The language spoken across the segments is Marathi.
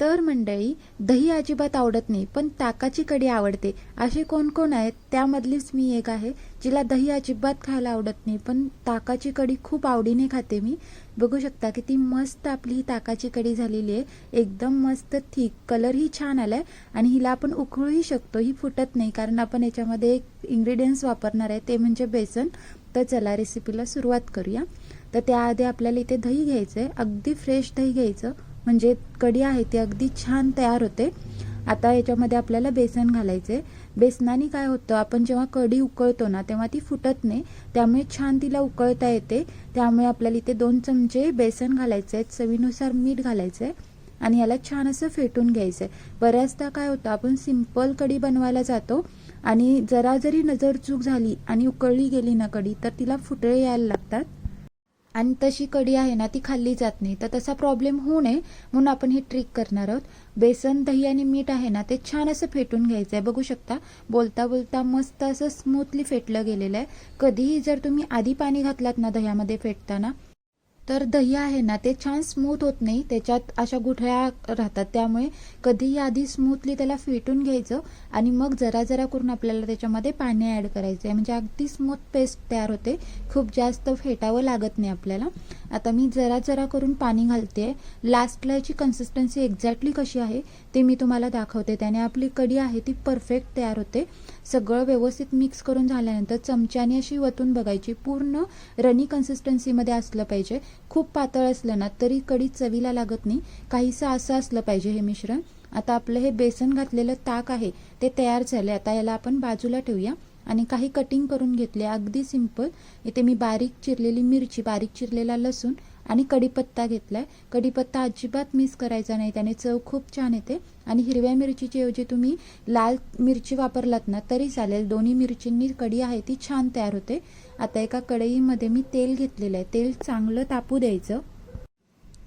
तर मंडळी दही अजिबात आवडत नाही पण ताकाची कढी आवडते. असे कोण कोण आहेत? त्यामधलीच मी एक आहे जिला दही अजिबात खायला आवडत नाही पण ताकाची कढी खूप आवडीने खाते मी. बघू शकता की ती मस्त आपली ही ताकाची कढी झालेली आहे. एकदम मस्त थिक कलरही छान आलाय आणि हिला आपण उकळूही शकतो ही फुटत नाही कारण आपण याच्यामध्ये एक इंग्रेडियंट्स वापरणार आहे ते म्हणजे बेसन. तर चला रेसिपीला सुरुवात करूया. तर त्याआधी आपल्याला इथे दही घ्यायचं आहे अगदी फ्रेश दही घ्यायचं. म्हणजे कढी आहे ती अगदी छान तयार होते. आता याच्यामध्ये आपल्याला बेसन घालायचे. बेसनाने काय होतं आपण जेव्हा कढी उकळतो ना तेव्हा ती फुटत नाही. त्यामुळे छान तिला उकळता येते. त्यामुळे आपल्याला इथे दोन चमचे बेसन घालायचे आहेत. चवीनुसार मीठ घालायचं आहे आणि याला छान असं फेटून घ्यायचं. आहे बऱ्याचदा काय होतं आपण सिंपल कढी बनवायला जातो आणि जरा जरी नजर चूक झाली आणि उकळली गेली ना कढी तर तिला फुटळे यायला लागतात. आणि तशी कढी आहे ना ती खाल्ली जात नाही. तर तसा प्रॉब्लेम होऊ नये म्हणून आपण ही ट्रिक करणार आहोत. बेसन दही आणि मीठ आहे ना ते छान असं फेटून घ्यायचं आहे. बघू शकता बोलता बोलता मस्त असं स्मूथली फेटलं गेलेलं आहे. कधीही जर तुम्ही आधी पाणी घातलात ना दह्यामध्ये फेटताना तर दही आहे ना ते छान स्मूथ होत नाही. त्याच्यात अशा गुठळ्या राहतात. त्यामुळे कधीही आधी स्मूथली त्याला फेटून घ्यायचं आणि मग जरा जरा करून आपल्याला त्याच्यामध्ये पाणी ॲड करायचं आहे म्हणजे अगदी स्मूथ पेस्ट तयार होते. खूप जास्त फेटावं लागत नाही आपल्याला. आता मी जरा जरा करून पाणी घालते. लास्टला याची कन्सिस्टन्सी एक्झॅक्टली कशी आहे ते मी तुम्हाला दाखवते. त्याने आपली कढी आहे ती परफेक्ट तयार होते. सगळं व्यवस्थित मिक्स करून झाल्यानंतर चमच्याने अशी वतून बघायची. पूर्ण रनी कन्सिस्टन्सीमध्ये असलं पाहिजे. खूप पातळ असलं ना तरी कढी चवीला लागत नाही. काहीसं असं असलं पाहिजे हे मिश्रण. आता आपलं हे बेसन घातलेलं ताक आहे ते तयार झाले आता याला आपण बाजूला ठेवूया आणि काही कटिंग करून घेतले. अगदी सिंपल इथे मी बारीक चिरलेली मिरची बारीक चिरलेला लसूण आणि कढीपत्ता घेतलाय. कढीपत्ता अजिबात मिस करायचा नाही. त्याने चव खूप छान येते. आणि हिरव्या मिरचीच्या ऐवजी तुम्ही लाल मिरची वापरलात ना तरी चालेल. दोन्ही मिरचींनी कढी आहे ती छान तयार होते. आता एका कढईमध्ये मी तेल घेतलेलं आहे. तेल चांगलं तापू द्यायचं.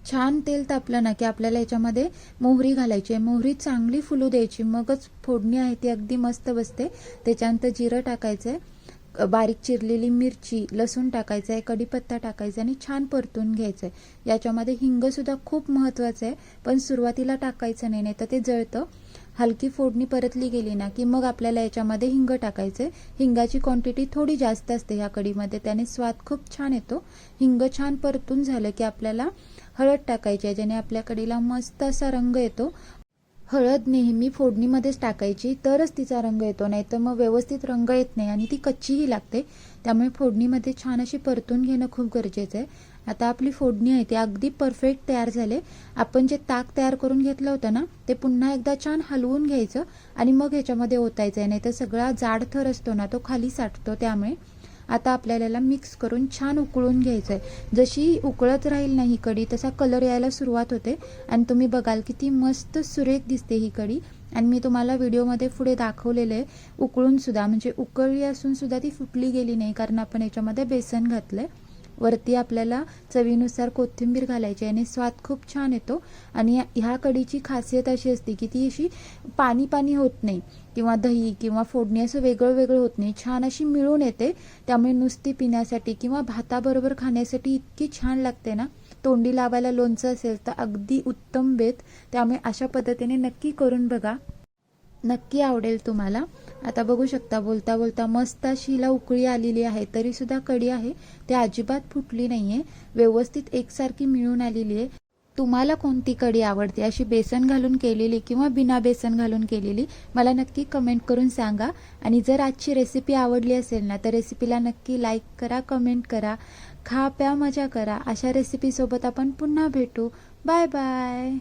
छान तेल तापलं ना की आपल्याला याच्यामध्ये मोहरी घालायची आहे. मोहरी चांगली फुलू द्यायची. मगच फोडणी आहे ती अगदी मस्त बसते. त्याच्यानंतर जिरं टाकायचं आहे बारीक चिरलेली मिरची लसूण टाकायचं आहे कढीपत्ता टाकायचा आणि छान परतून घ्यायचं आहे याच्यामध्ये हिंगसुद्धा खूप महत्त्वाचं आहे. पण सुरुवातीला टाकायचं नाही नाही तर ते जळतं. हलकी फोडणी परतली गेली ना की मग आपल्याला याच्यामध्ये हिंग टाकायचं हिंगाची क्वांटिटी थोडी जास्त असते ह्या कढीमध्ये त्याने स्वाद खूप छान येतो. हिंग छान परतून झालं की आपल्याला हळद टाकायची आहे ज्याने आपल्या कढीला मस्त असा रंग येतो. हळद नेहमी फोडणीमध्येच टाकायची तरच तिचा रंग येतो नाही तर मग व्यवस्थित रंग येत नाही आणि ती कच्चीही लागते. त्यामुळे फोडणीमध्ये छान अशी परतून घेणं खूप गरजेचं आहे. आता आपली फोडणी आहे ती अगदी परफेक्ट तयार झाले. आपण जे ताक तयार करून घेतलं होतं ना ते पुन्हा एकदा छान हलवून घ्यायचं आणि मग ह्याच्यामध्ये ओतायचं आहे नाही तर सगळा जाड थर असतो ना तो खाली साठतो त्यामुळे. आता आपल्याला याला मिक्स करून छान उकळून घ्यायचं आहे जशी उकळत राहील ना ही कढी तसा कलर यायला सुरुवात होते. आणि तुम्ही बघाल किती मस्त सुरेख दिसते ही कढी. आणि मी तुम्हाला व्हिडिओमध्ये पुढे दाखवलेलं आहे उकळून सुद्धा. म्हणजे उकळली असून सुद्धा ती फुटली गेली नाही कारण आपण याच्यामध्ये बेसन घातलं आहे वरती आपल्याला चवीनुसार कोथिंबीर घालायची आणि स्वाद खूप छान येतो. आणि ह्या कढीची खासियत अशी असते की ती अशी पाणी पाणी होत नाही. किंवा दही किंवा फोडणी असं वेगळं वेगळं होत नाही. छान अशी मिळून येते. त्यामुळे नुसती पिण्यासाठी किंवा भाताबरोबर खाण्यासाठी इतकी छान लागते ना. तोंडी लावायला लोणचं असेल तर अगदी उत्तम बेत. त्यामुळे अशा पद्धतीने नक्की करून बघा. नक्की आवडेल तुम्हाला. आता बघू शकता बोलता बोलता मस्त अशी हिला उकळी आलेली आहे तरी सुद्धा कढी आहे. ती अजिबात फुटली नाहीये. व्यवस्थित एकसारखी मिळून आलेली आहे. तुम्हाला कोणती कढी आवडते? अशी बेसन घालून केलेली किंवा बिना बेसन घालून केलेली? मला नक्की कमेंट करून सांगा. आणि जर आजची रेसिपी आवडली असेल ना तर रेसिपीला नक्की लाईक करा कमेंट करा. खा प्या मजा करा. अशा रेसिपीसोबत आपण पुन्हा भेटू. Bye bye